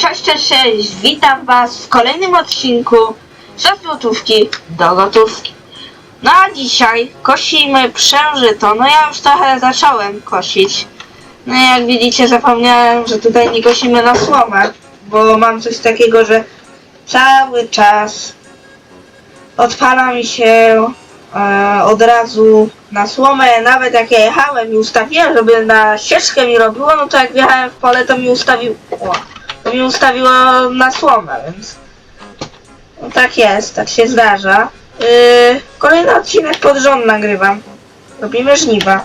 cześć, cześć, witam was w kolejnym odcinku za złotówki do gotówki. No a dzisiaj kosimy przężyto, no ja już trochę zacząłem kosić. No jak widzicie zapomniałem, że tutaj nie kosimy na słomę, bo mam coś takiego, że cały czas odpala mi się e, od razu na słomę, nawet jak ja jechałem i ustawiłem, żeby na ścieżkę mi robiło, no to jak wjechałem w pole, to mi ustawił, to mi ustawiło na słomę, więc no tak jest, tak się zdarza. Yy, kolejny odcinek pod rząd nagrywam. Robimy żniwa.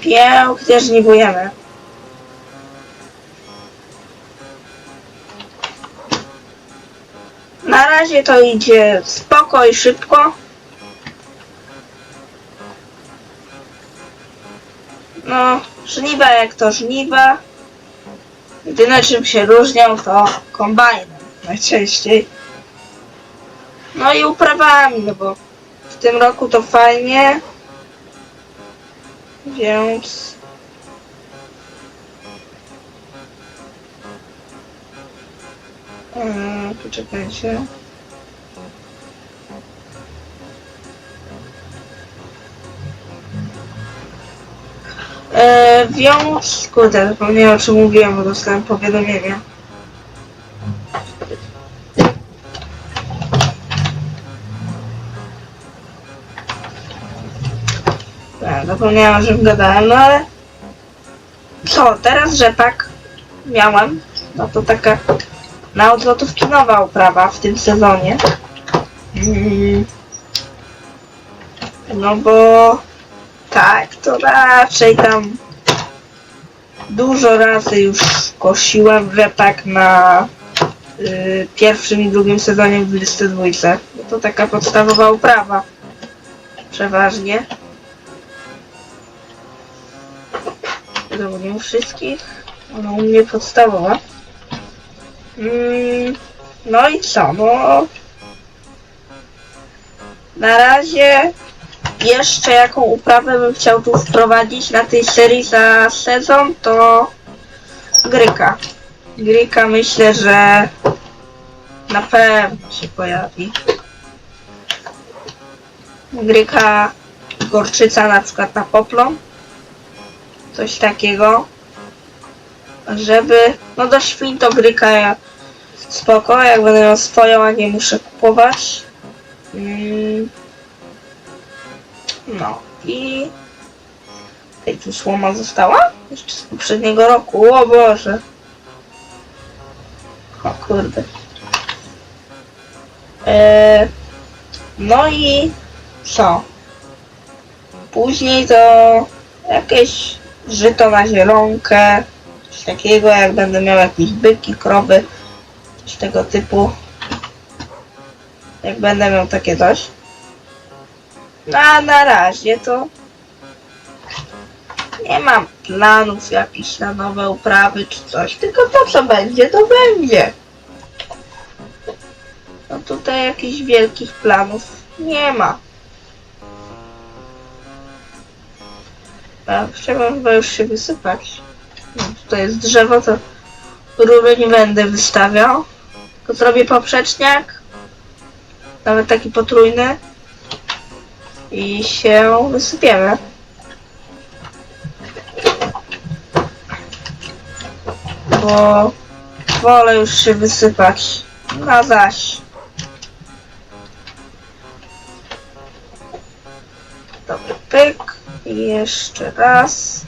Pięknie żniwujemy. Na razie to idzie spoko i szybko. No, żniwa jak to żniwa. Jedyne czym się różnią to kombajnem najczęściej. No i uprawami, no bo w tym roku to fajnie. Więc... Eee, poczekajcie. Eee, więc... Kurde, zapomniałem o czym mówiłem, bo dostałem powiadomienie. Tak, że gadałem, no ale... Co, teraz rzepak miałem, no to taka na odlotówki nowa uprawa w tym sezonie. Mm. No bo tak, to raczej tam dużo razy już kosiłem rzepak na y, pierwszym i drugim sezonie w 22. No to taka podstawowa uprawa. Przeważnie. Wiadomo, u wszystkich. Ona u mnie podstawowa. Mm, no i co? No. Na razie jeszcze jaką uprawę bym chciał tu wprowadzić na tej serii za sezon to Gryka. Gryka myślę, że na pewno się pojawi. Gryka gorczyca na przykład na poplon. Coś takiego. Żeby, no do świn to gryka ja spoko, jak będę miał swoją, a nie muszę kupować. Mm. Ej, tu słoma została? Jeszcze z poprzedniego roku, o Boże. O kurde. Eee, no i co? Później to jakieś żyto na zielonkę, coś takiego, jak będę miał jakieś byki, krowy, coś tego typu. Jak będę miał takie coś. No a na razie to nie mam planów jakichś na nowe uprawy czy coś, tylko to co będzie, to będzie. No tutaj jakichś wielkich planów nie ma. A chciałbym chyba już się wysypać. No, tutaj jest drzewo, to rury nie będę wystawiał. Tylko zrobię poprzeczniak. Nawet taki potrójny. I się wysypiemy. Bo wolę już się wysypać. Na zaś. Dobry pyk. I jeszcze raz.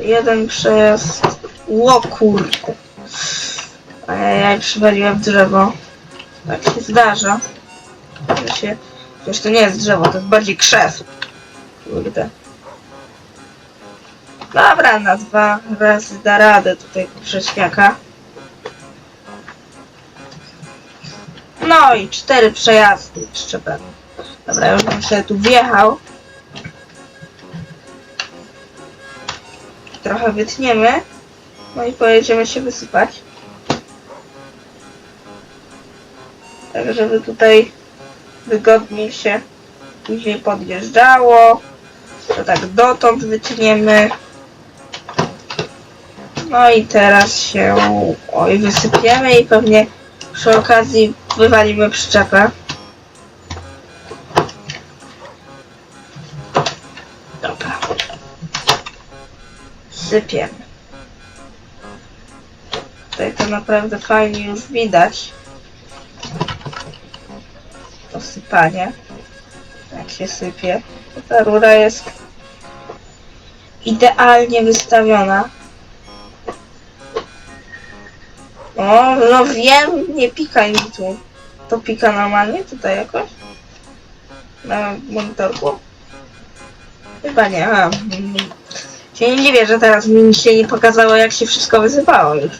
Jeden przejazd. Ło kurde. Ajajaj, przywaliłem drzewo. Tak się zdarza. Że się... Przecież to nie jest drzewo, to jest bardziej krzew. Kurde. Dobra, na dwa razy da radę tutaj poprzeczniaka. No i cztery przejazdy jeszcze będą. Dobra, już bym sobie tu wjechał. Trochę wytniemy. No i pojedziemy się wysypać. Tak, żeby tutaj wygodniej się później podjeżdżało. To tak dotąd wytniemy. No i teraz się oj wysypiemy i pewnie przy okazji wywalimy przyczepę. Dobra. Sypiemy. Tutaj to naprawdę fajnie już widać. To sypanie. Jak się sypie. Ta rura jest idealnie wystawiona. O, no wiem, nie pikaj mi tu. To pika normalnie tutaj jakoś? Na monitorku? Chyba nie, a. Się nie dziwię, że teraz mi się nie pokazało jak się wszystko wysypało już.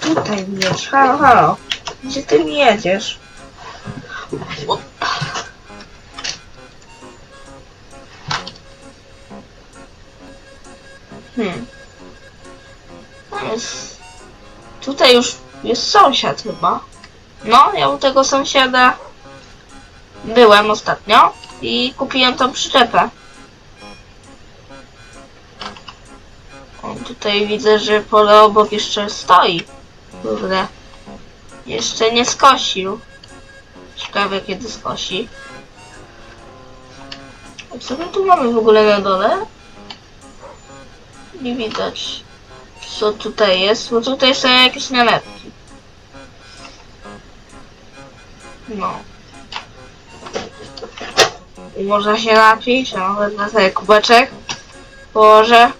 Tutaj mieć, halo, halo. Gdzie ty jedziesz? Tutaj już jest sąsiad chyba. No, ja u tego sąsiada byłem ostatnio i kupiłem tą przyczepę. O, tutaj widzę, że pole obok jeszcze stoi. Kurde. Jeszcze nie skosił. Ciekawe kiedy skosi. Co my tu mamy w ogóle na dole? Nie widać. Co tutaj jest? Bo tutaj są jakieś nalepki. No. I można się napić, no wezmę sobie kubeczek. Położę.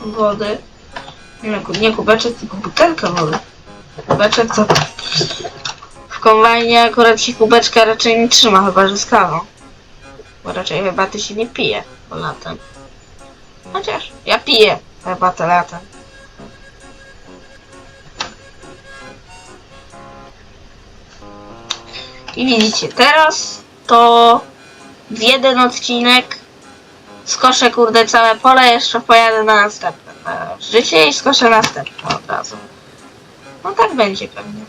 Wody. Nie, nie kubeczek, tylko butelkę wody. Kubeczek to... W kombajnie akurat się kubeczka raczej nie trzyma, chyba że z kawą. Bo raczej herbaty się nie pije latem. Chociaż ja piję herbatę latem. I widzicie, teraz to w jeden odcinek skoszę kurde całe pole, jeszcze pojadę na następne na życie i skoszę następne od razu. No tak będzie pewnie.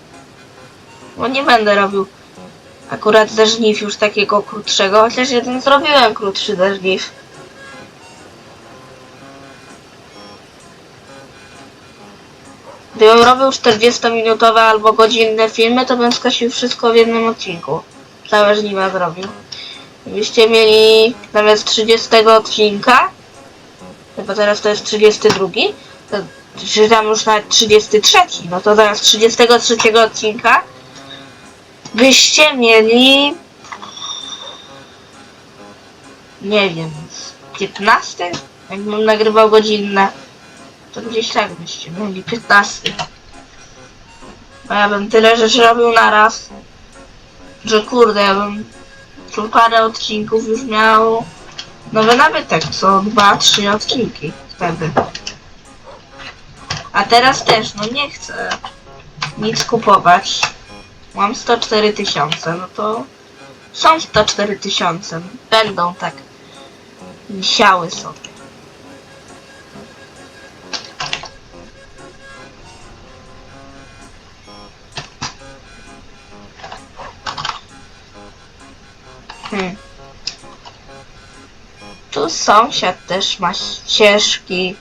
Bo nie będę robił akurat żniw już takiego krótszego, chociaż jeden zrobiłem krótszy żniw. Robił 40-minutowe albo godzinne filmy, to bym skosił wszystko w jednym odcinku. Całe żniwa zrobił. Gdybyście mieli zamiast 30 odcinka, chyba teraz to jest 32, to, czy tam już nawet 33, no to zamiast 33 odcinka byście mieli nie wiem, z 15? Jakbym nagrywał godzinne, to gdzieś tak byście mieli 15. Bo ja bym tyle rzeczy robił naraz, że kurde, ja bym tu parę odcinków już miał nowy nabytek, co 2-3 odcinki wtedy. A teraz też, no nie chcę nic kupować. Mam 104 tysiące, no to są 104 tysiące. Będą tak wisiały sobie. Hmm. Tu sąsiad też ma ścieżki.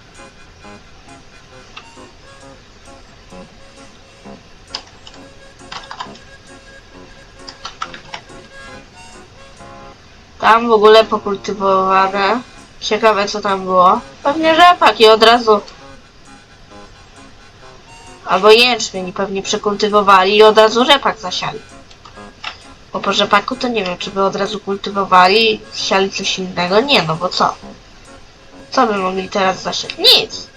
Tam w ogóle pokultywowane. Ciekawe co tam było. Pewnie rzepak i od razu. Albo jęczmień pewnie przekultywowali i od razu rzepak zasiali. Bo rzepaku to nie wiem, czy by od razu kultywowali siali coś innego. Nie, no bo co? Co by mogli teraz zasiać? Nic.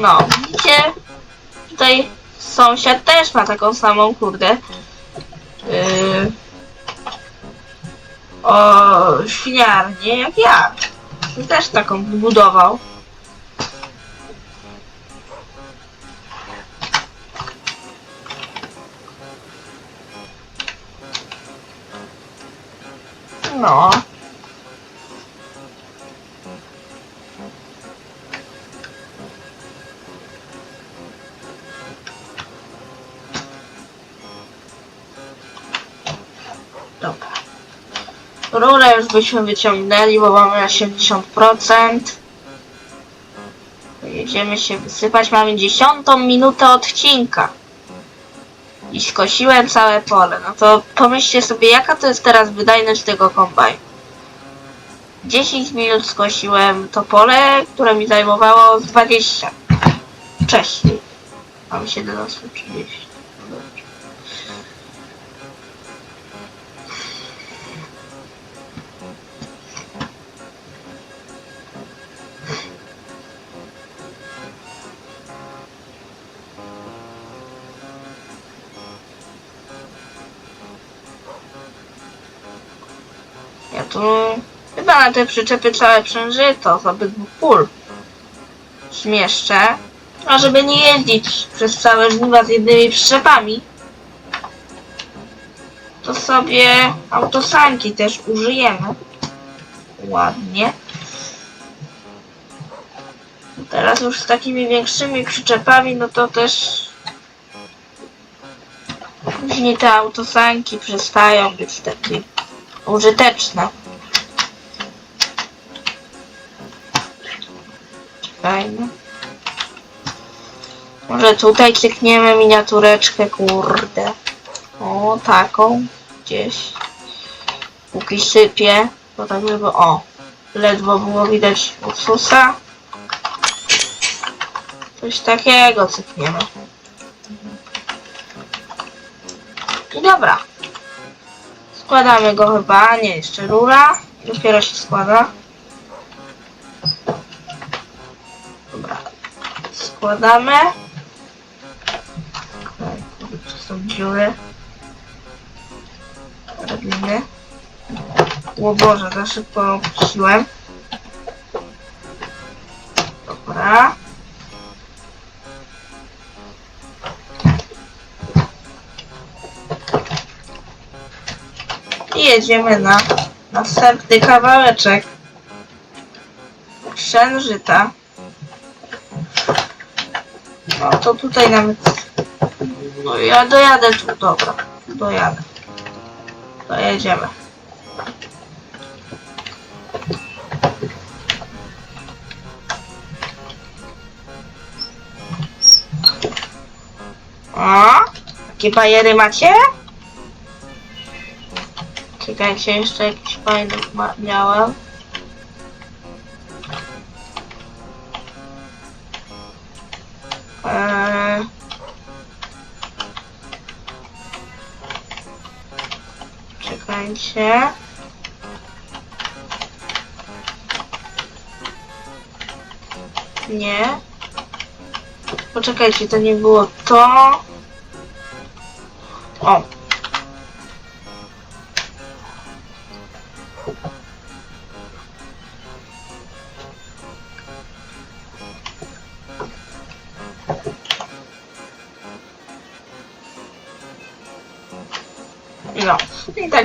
No, widzicie? Tutaj sąsiad też ma taką samą kurde. Yy, o świniarnię jak ja. Też taką budował. No. Rurę już byśmy wyciągnęli, bo mamy na 70%. Jedziemy się wysypać. Mamy dziesiątą minutę odcinka. I skosiłem całe pole. No to pomyślcie sobie, jaka to jest teraz wydajność tego kombajnu. 10 minut skosiłem to pole, które mi zajmowało 20. Wcześniej. Mam 17, 30. na te przyczepy całe przężyto z obydwu pól zmieszczę. A żeby nie jeździć przez całe żniwa z jednymi przyczepami, to sobie autosanki też użyjemy. Ładnie. Teraz już z takimi większymi przyczepami, no to też później te autosanki przestają być takie użyteczne. Fajne. Może tutaj klikniemy miniatureczkę, kurde. O, taką. Gdzieś. Póki sypie, to tak żeby, o. Ledwo było widać Ursusa. Coś takiego cykniemy. I dobra. Składamy go chyba, nie, jeszcze rura. Dopiero się składa. Składamy. Okej, Tu są dziury. Robimy. O Boże, za szybko opuściłem. Dobra. I jedziemy na następny kawałeczek. Księżyta. No to tutaj nawet... No ja dojadę tu, dobra. Dojadę. Dojedziemy. O, takie bajery macie? Czekajcie, jeszcze jakiś fajny ma- miałem. Czekajcie. Nie. Poczekajcie, to nie było to.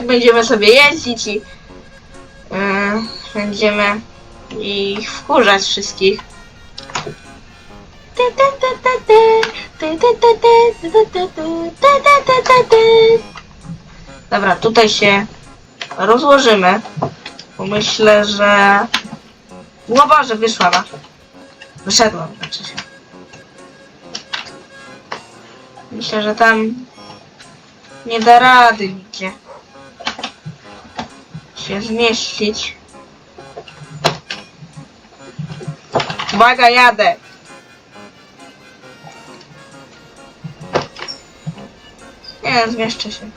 Będziemy sobie jeździć i yy, będziemy ich wkurzać wszystkich. Dobra, tutaj się rozłożymy. Bo myślę, że... No Boże, wyszła ma. Wyszedłem, znaczy się. Myślę, że tam nie da rady nigdzie się zmieścić. Uwaga, jadę! Nie, zmieszczę się.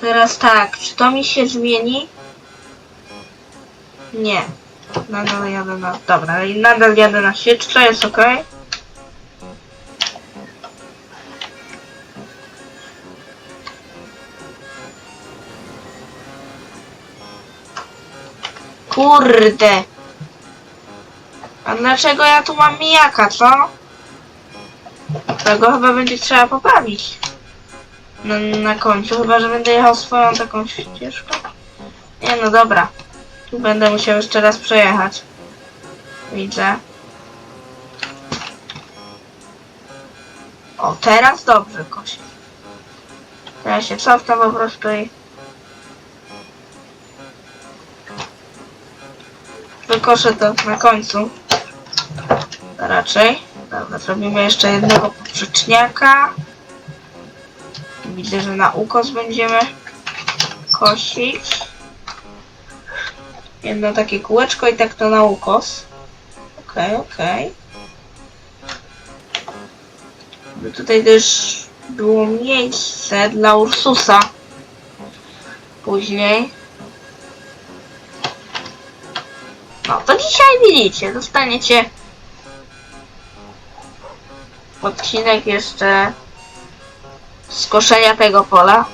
Teraz tak, czy to mi się zmieni? Nie. Nadal jadę na... Dobra, i nadal jadę na sieczce, jest ok. Kurde. A dlaczego ja tu mam mijaka, co? Tego chyba będzie trzeba poprawić. Na, na końcu, chyba że będę jechał swoją taką ścieżką. Nie no dobra. Będę musiał jeszcze raz przejechać. Widzę. O, teraz dobrze kosi. Teraz się cofnę po prostu i... Wykoszę to na końcu. Raczej. Dobra, zrobimy jeszcze jednego poprzeczniaka. Widzę, że na ukos będziemy kosić. Jedno takie kółeczko i tak to na ukos. Okej, okej. By tutaj też było miejsce dla Ursusa. Później. No to dzisiaj widzicie, dostaniecie odcinek jeszcze z koszenia tego pola.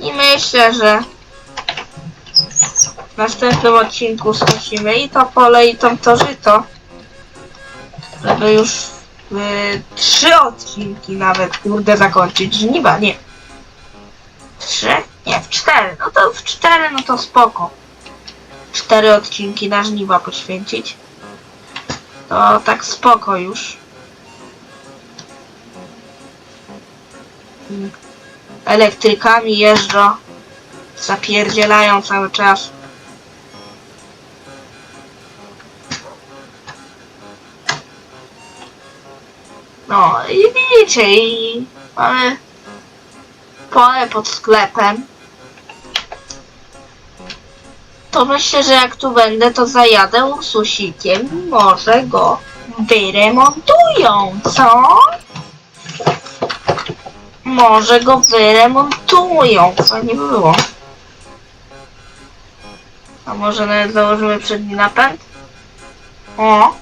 I myślę, że w następnym odcinku skosimy i to pole, i tą to żyto. Żeby już w trzy odcinki nawet, kurde, zakończyć żniwa, nie. Trzy? Nie, w cztery. No to w cztery, no to spoko. Cztery odcinki na żniwa poświęcić. To tak spoko już. Elektrykami jeżdżą. Zapierdzielają cały czas. No i widzicie, i mamy pole pod sklepem. To myślę, że jak tu będę, to zajadę Ursusikiem. Może go wyremontują, co? Może go wyremontują, co nie było. A może nawet założymy przedni napęd? O!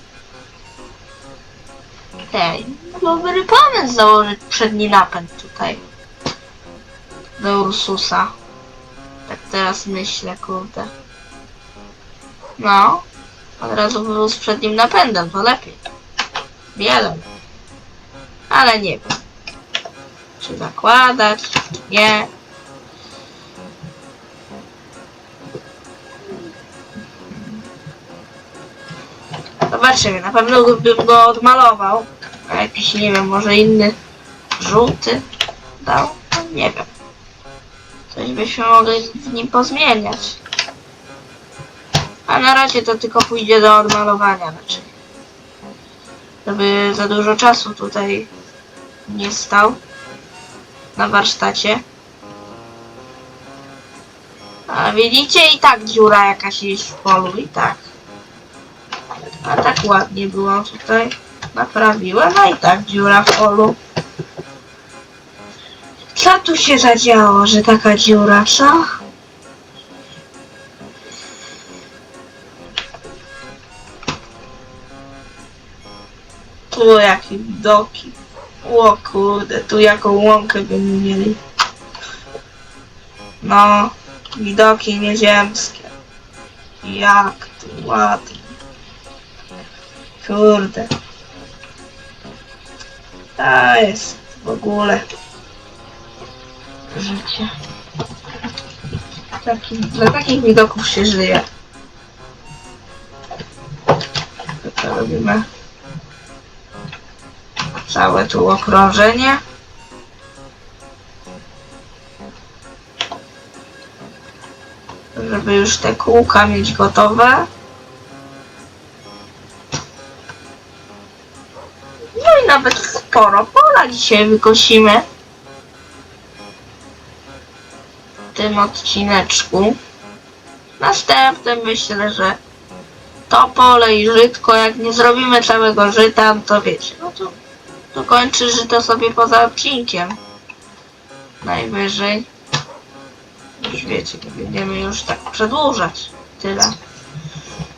Hej, dobry pomysł założyć przedni napęd tutaj. Do Ursusa. Tak teraz myślę, kurde. No. Od razu by był z przednim napędem, to lepiej. Wiele. Ale nie wiem. Czy zakładać, czy nie. Zobaczymy, na pewno bym go odmalował. A jakiś, nie wiem, może inny żółty dał? No, Nie wiem. Coś byśmy mogli w nim pozmieniać. A na razie to tylko pójdzie do odmalowania raczej. Żeby za dużo czasu tutaj nie stał na warsztacie. A widzicie i tak dziura jakaś jest w polu i tak. A tak ładnie było tutaj. Naprawiłem, a i tak dziura w polu. Co tu się zadziało, że taka dziura, co? Tu jakie widoki. O kurde, tu jaką łąkę by mieli. No, widoki nieziemskie. Jak tu ładnie. Kurde. A jest w ogóle życie. Taki, dla takich widoków się żyje. To co robimy? Całe tu okrążenie. Żeby już te kółka mieć gotowe. No i nawet sporo pola dzisiaj wykosimy. W tym odcineczku. Następnym myślę, że to pole i żytko, jak nie zrobimy całego żyta, to wiecie, no to, to kończy żyto sobie poza odcinkiem. Najwyżej. Już wiecie, będziemy już tak przedłużać. Tyle.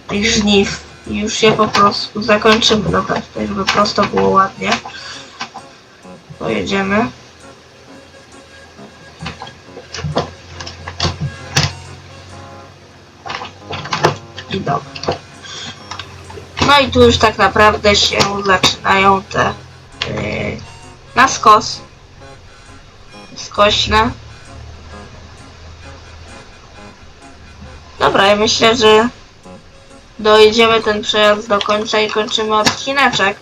Tych żniw. I już je po prostu zakończymy. Dobra, tutaj żeby prosto było ładnie. Pojedziemy. I dobra. No i tu już tak naprawdę się zaczynają te na skos. Skośne. Dobra, ja myślę, że dojedziemy ten przejazd do końca i kończymy odcineczek.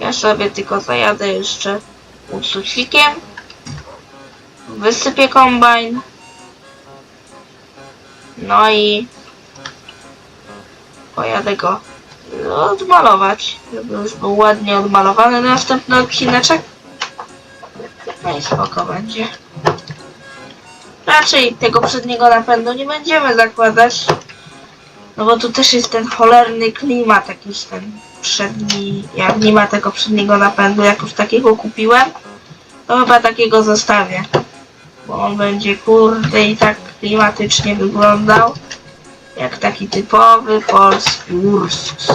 Ja sobie tylko zajadę jeszcze usucikiem. Wysypię kombajn. No i pojadę go odmalować, żeby już był ładnie odmalowany na następny odcineczek. No i spoko będzie. Raczej tego przedniego napędu nie będziemy zakładać. No bo tu też jest ten cholerny klimat jakiś ten przedni, jak nie ma tego przedniego napędu, jak już takiego kupiłem, to chyba takiego zostawię. Bo on będzie kurde i tak klimatycznie wyglądał. Jak taki typowy polski Ursus.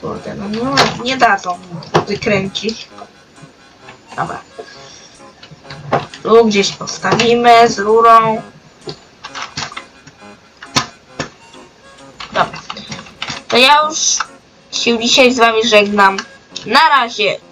Kurde, no nie, nie dadzą wykręcić. Dobra. Tu gdzieś postawimy z rurą. Dobra. To ja już się dzisiaj z wami żegnam. Na razie.